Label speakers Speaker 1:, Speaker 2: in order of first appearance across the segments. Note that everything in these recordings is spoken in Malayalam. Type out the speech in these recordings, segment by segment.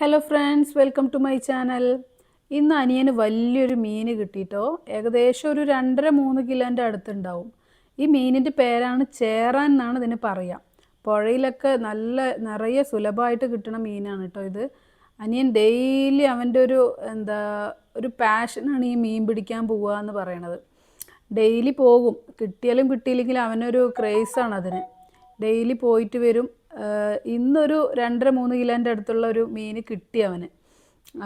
Speaker 1: Hello friends welcome to my channel ഇന്ന് അനിയന് വലിയൊരു മീൻ കിട്ടിയിട്ടോ ഏകദേശം ഒരു രണ്ടര മൂന്ന് കിലോന്റെ അടുത്തുണ്ടാവും. ഈ മീനിന്റെ പേരാണ് ചേറാൻ എന്നാണ് ഇതിന് പറയുക പുഴയിലൊക്കെ നല്ല നിറയെ സുലഭമായിട്ട് കിട്ടുന്ന മീനാണ് കേട്ടോ ഇത്. അനിയൻ ഡെയിലി അവന്റെ ഒരു എന്താ ഒരു പാഷനാണ് ഈ മീൻ പിടിക്കാൻ പോവുക എന്ന് പറയണത്. ഡെയിലി പോകും. കിട്ടിയാലും കിട്ടിയില്ലെങ്കിലും അവനൊരു ക്രേസാണ് അതിന്. ഡെയിലി പോയിട്ട് വരും. ഇന്നൊരു രണ്ടര മൂന്ന് കിലോന്റെ അടുത്തുള്ള ഒരു മീൻ കിട്ടി അവന്.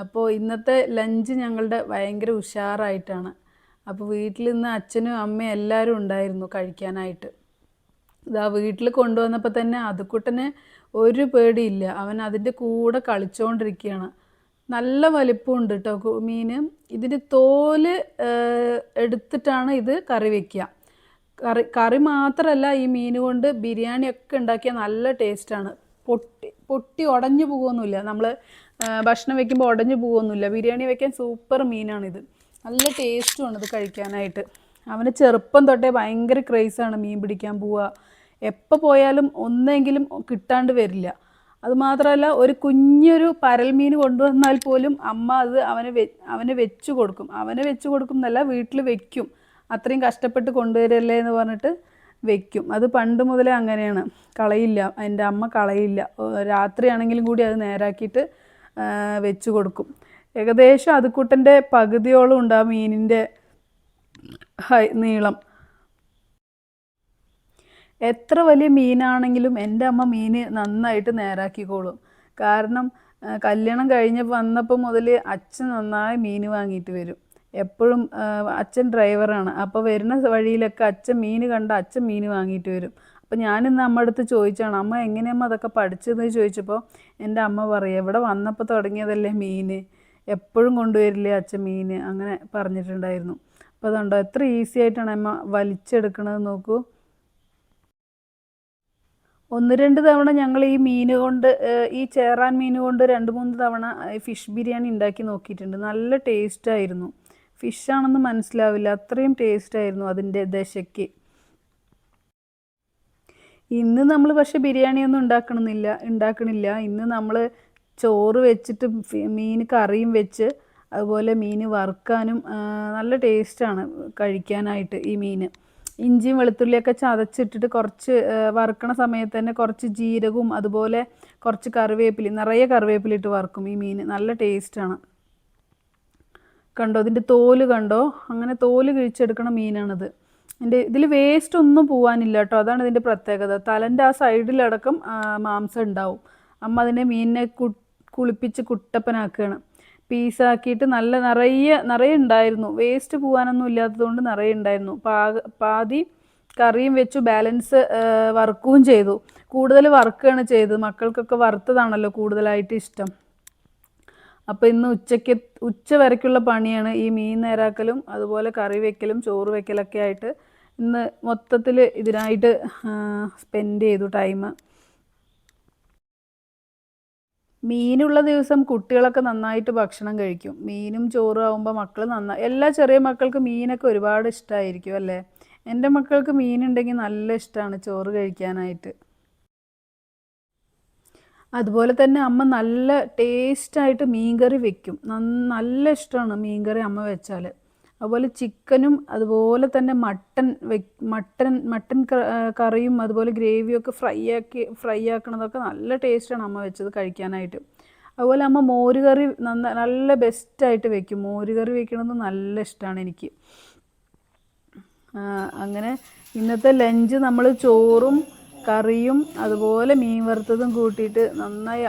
Speaker 1: അപ്പോൾ ഇന്നത്തെ ലഞ്ച് ഞങ്ങളുടെ ഭയങ്കര ഉഷാറായിട്ടാണ്. അപ്പോൾ വീട്ടിൽ നിന്ന് അച്ഛനും അമ്മയും എല്ലാവരും ഉണ്ടായിരുന്നു കഴിക്കാനായിട്ട്. ഇതാ വീട്ടിൽ കൊണ്ടുവന്നപ്പോൾ തന്നെ അതുക്കുട്ടന് ഒരു പേടിയില്ല. അവൻ അതിന്റെ കൂടെ കളിച്ചുകൊണ്ടിരിക്കുകയാണ് നല്ല വലിപ്പമുണ്ട് കേട്ടോ മീൻ ഇതിന്റെ തോൽ എടുത്തിട്ടാണ് ഇത് കറി വെക്കുക. കറി കറി മാത്രമല്ല ഈ മീൻ കൊണ്ട് ബിരിയാണി ഒക്കെ ഉണ്ടാക്കിയാൽ നല്ല ടേസ്റ്റാണ് പൊട്ടി പൊട്ടി ഉടഞ്ഞു പോകുമൊന്നുമില്ല നമ്മൾ ഭക്ഷണം വെക്കുമ്പോൾ ഉടഞ്ഞു പോകുമൊന്നുമില്ല ബിരിയാണി വെക്കാൻ സൂപ്പർ മീനാണിത്. നല്ല ടേസ്റ്റുമാണ് ഇത് കഴിക്കാനായിട്ട്. അവന് ചെറുപ്പം തൊട്ടേ ഭയങ്കര ക്രേസാണ് മീൻ പിടിക്കാൻ പോവുക. എപ്പോൾ പോയാലും ഒന്നെങ്കിലും കിട്ടാണ്ട് വരില്ല. അതുമാത്രമല്ല ഒരു കുഞ്ഞൊരു പരൽ മീൻ കൊണ്ടുവന്നാൽ പോലും അമ്മ അത് അവന് അവന് വെച്ച് കൊടുക്കും. അവന് വെച്ചു കൊടുക്കും എന്നല്ല വീട്ടിൽ വെക്കും. അത്രയും കഷ്ടപ്പെട്ട് കൊണ്ടുവരല്ലേ എന്ന് പറഞ്ഞിട്ട് വെക്കും. അത് പണ്ട് മുതലേ അങ്ങനെയാണ്. കളയില്ല. എന്റെ അമ്മ കളയില്ല. രാത്രിയാണെങ്കിലും കൂടി അത് നേരാക്കിയിട്ട് വെച്ച് കൊടുക്കും. ഏകദേശം അതുക്കൂട്ടന്റെ പകുതിയോളം ഉണ്ട് ആ ഹൈ നീളം. എത്ര വലിയ മീനാണെങ്കിലും എന്റെ അമ്മ മീൻ നന്നായിട്ട് നേരാക്കിക്കോളും. കാരണം കല്യാണം കഴിഞ്ഞ് വന്നപ്പോൾ മുതൽ അച്ഛൻ നന്നായി മീൻ വാങ്ങിയിട്ട് വരും. എപ്പോഴും അച്ഛൻ ഡ്രൈവറാണ്. അപ്പോൾ വരുന്ന വഴിയിലൊക്കെ അച്ഛൻ മീൻ കണ്ട അച്ഛൻ മീൻ വാങ്ങിയിട്ട് വരും. അപ്പോൾ ഞാനിന്ന് അമ്മ അടുത്ത് ചോദിച്ചാണ് അമ്മ എങ്ങനെയമ്മ അതൊക്കെ പഠിച്ചതെന്ന് ചോദിച്ചപ്പോൾ എന്റെ അമ്മ പറയുക ഇവിടെ വന്നപ്പോൾ തുടങ്ങിയതല്ലേ മീൻ? എപ്പോഴും കൊണ്ടുവരില്ലേ അച്ഛൻ മീൻ? അങ്ങനെ പറഞ്ഞിട്ടുണ്ടായിരുന്നു. അപ്പോൾ അതുണ്ടോ എത്ര ഈസി ആയിട്ടാണ് അമ്മ വലിച്ചെടുക്കണത് നോക്കൂ. ഒന്ന് രണ്ട് തവണ ഞങ്ങൾ ഈ മീൻ കൊണ്ട് ഈ ചേറാൻ മീൻ കൊണ്ട് രണ്ട് മൂന്ന് തവണ ഫിഷ് ബിരിയാണി ഉണ്ടാക്കി നോക്കിയിട്ടുണ്ട്. നല്ല ടേസ്റ്റ് ആയിരുന്നു ഫിഷ് ആണെന്ന് മനസ്സിലാവില്ല. അത്രയും ടേസ്റ്റ് ആയിരുന്നു അതിന്റെ ദശയ്ക്ക്. ഇന്ന് നമ്മൾ പക്ഷേ ബിരിയാണി ഒന്നും ഉണ്ടാക്കണമെന്നില്ല ഉണ്ടാക്കണില്ല. ഇന്ന് നമ്മൾ ചോറ് വെച്ചിട്ട് മീൻ കറിയും വെച്ച് അതുപോലെ മീൻ വറുക്കാനും നല്ല ടേസ്റ്റാണ് കഴിക്കാനായിട്ട് ഈ മീൻ. ഇഞ്ചിയും വെളുത്തുള്ളിയൊക്കെ ചതച്ചിട്ടിട്ട് കുറച്ച് വറുക്കണ സമയത്ത് തന്നെ കുറച്ച് ജീരകവും അതുപോലെ കുറച്ച് കറിവേപ്പില നിറയെ കറിവേപ്പിലിട്ട് വറുക്കും ഈ മീൻ. നല്ല ടേസ്റ്റാണ് കണ്ടോ? ഇതിന്റെ തോൽ കണ്ടോ? അങ്ങനെ തോൽ കിഴിച്ചെടുക്കണ മീനാണിത്. ഇതിന്റെ ഇതിൽ വേസ്റ്റ് ഒന്നും പോകാനില്ല കേട്ടോ. അതാണ് ഇതിന്റെ പ്രത്യേകത. തലന്റെ ആ സൈഡിലടക്കം മാംസം ഉണ്ടാവും. അമ്മ അതിനെ മീനിനെ കുളിപ്പിച്ച് കുട്ടപ്പനാക്കുകയാണ് പീസാക്കിയിട്ട് നല്ല നിറയെ നിറയെ ഉണ്ടായിരുന്നു. വേസ്റ്റ് പോകാനൊന്നും ഇല്ലാത്തതുകൊണ്ട് നിറയെ ഉണ്ടായിരുന്നു. പാക പാതി കറിയും വെച്ചു ബാലൻസ് വറുക്കുകയും ചെയ്തു. കൂടുതൽ വർക്കാണ് ചെയ്തത്. മക്കൾക്കൊക്കെ വറുത്തതാണല്ലോ കൂടുതലായിട്ട് ഇഷ്ടം. അപ്പോൾ ഇന്ന് ഉച്ചയ്ക്ക് ഉച്ച വരയ്ക്കുള്ള പണിയാണ് ഈ മീൻ നേരാക്കലും അതുപോലെ കറി വെക്കലും ചോറ് വെക്കലൊക്കെ ആയിട്ട് ഇന്ന് മൊത്തത്തിൽ ഇതിനായിട്ട് സ്പെൻഡ് ചെയ്തു ടൈം മീനുള്ള ദിവസം കുട്ടികളൊക്കെ നന്നായിട്ട് ഭക്ഷണം കഴിക്കും. മീനും ചോറും ആകുമ്പോൾ മക്കൾ നന്നായി എല്ലാ ചെറിയ മക്കൾക്ക് മീനൊക്കെ ഒരുപാട് ഇഷ്ടമായിരിക്കും അല്ലേ? എന്റെ മക്കൾക്ക് മീനുണ്ടെങ്കിൽ നല്ല ഇഷ്ടമാണ് ചോറ് കഴിക്കാനായിട്ട്. അതുപോലെ തന്നെ അമ്മ നല്ല ടേസ്റ്റായിട്ട് മീൻകറി വെക്കും. നല്ല ഇഷ്ടമാണ് മീൻകറി അമ്മ വെച്ചാൽ അതുപോലെ ചിക്കനും അതുപോലെ തന്നെ മട്ടൻ വെ മട്ടൻ മട്ടൻ കറിയും അതുപോലെ ഗ്രേവിയും ഒക്കെ ഫ്രൈ ആക്കി ഫ്രൈ ആക്കണതൊക്കെ നല്ല ടേസ്റ്റാണ് അമ്മ വെച്ചത് കഴിക്കാനായിട്ട്. അതുപോലെ അമ്മ മോര് കറി നന്ന നല്ല ബെസ്റ്റായിട്ട് വെക്കും. മോര് കറി വെക്കണത് നല്ല ഇഷ്ടമാണ് എനിക്ക്. അങ്ങനെ ഇന്നത്തെ ലഞ്ച് നമ്മൾ ചോറും കറിയും അതുപോലെ മീൻ വറുത്തതും കൂട്ടിയിട്ട് നന്നായി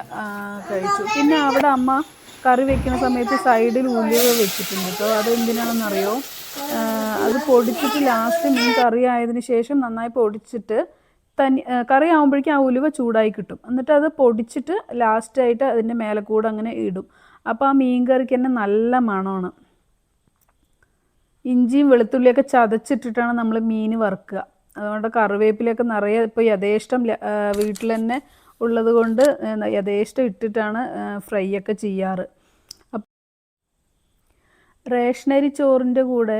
Speaker 1: കഴിച്ചു. പിന്നെ അവിടെ അമ്മ കറി വെക്കുന്ന സമയത്ത് സൈഡിൽ ഉലുവ വെച്ചിട്ടുണ്ട് കേട്ടോ അത് എന്തിനാണെന്നറിയോ അത് പൊടിച്ചിട്ട് ലാസ്റ്റ് മീൻ കറി ആയതിനു ശേഷം നന്നായി പൊടിച്ചിട്ട് തനി കറി ആകുമ്പോഴേക്കും ആ ഉലുവ ചൂടായി കിട്ടും. എന്നിട്ട് അത് പൊടിച്ചിട്ട് ലാസ്റ്റായിട്ട് അതിന്റെ മേലെ കൂടെ അങ്ങനെ ഇടും. അപ്പോൾ ആ മീൻ കറിക്ക് തന്നെ നല്ല മണമാണ്. ഇഞ്ചിയും വെളുത്തുള്ളിയൊക്കെ ചതച്ചിട്ടിട്ടാണ് നമ്മൾ മീൻ വറുക്കുക. അതുകൊണ്ട് കറിവേപ്പിലൊക്കെ നിറയെ ഇപ്പോൾ യഥേഷ്ടം വീട്ടിൽ തന്നെ ഉള്ളത് കൊണ്ട് യഥേഷ്ടം ഇട്ടിട്ടാണ് ഫ്രൈ ഒക്കെ ചെയ്യാറ്. റേഷനരി ചോറിന്റെ കൂടെ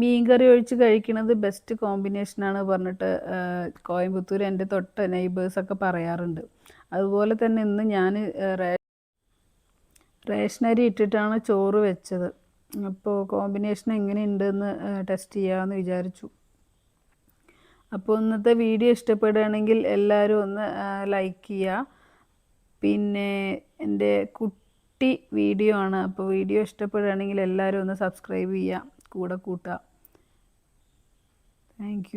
Speaker 1: മീൻകറി ഒഴിച്ച് കഴിക്കുന്നത് ബെസ്റ്റ് കോമ്പിനേഷനാണ് പറഞ്ഞിട്ട് കോയമ്പത്തൂർ എന്റെ തൊട്ട് നെയ്ബേഴ്സൊക്കെ പറയാറുണ്ട്. അതുപോലെ തന്നെ ഇന്ന് ഞാൻ റേഷനരി ഇട്ടിട്ടാണ് ചോറ് വെച്ചത്. അപ്പോൾ കോമ്പിനേഷൻ എങ്ങനെയുണ്ടെന്ന് ടെസ്റ്റ് ചെയ്യാമെന്ന് വിചാരിച്ചു. അപ്പോൾ ഇന്നത്തെ വീഡിയോ ഇഷ്ടപ്പെടുകയാണെങ്കിൽ എല്ലാവരും ഒന്ന് ലൈക്ക് ചെയ്യുക. പിന്നെ എന്റെ കുട്ടി വീഡിയോ ആണ്. അപ്പോൾ വീഡിയോ ഇഷ്ടപ്പെടുകയാണെങ്കിൽ എല്ലാവരും ഒന്ന് സബ്സ്ക്രൈബ് ചെയ്യുക. കൂടെ കൂട്ടുക. താങ്ക്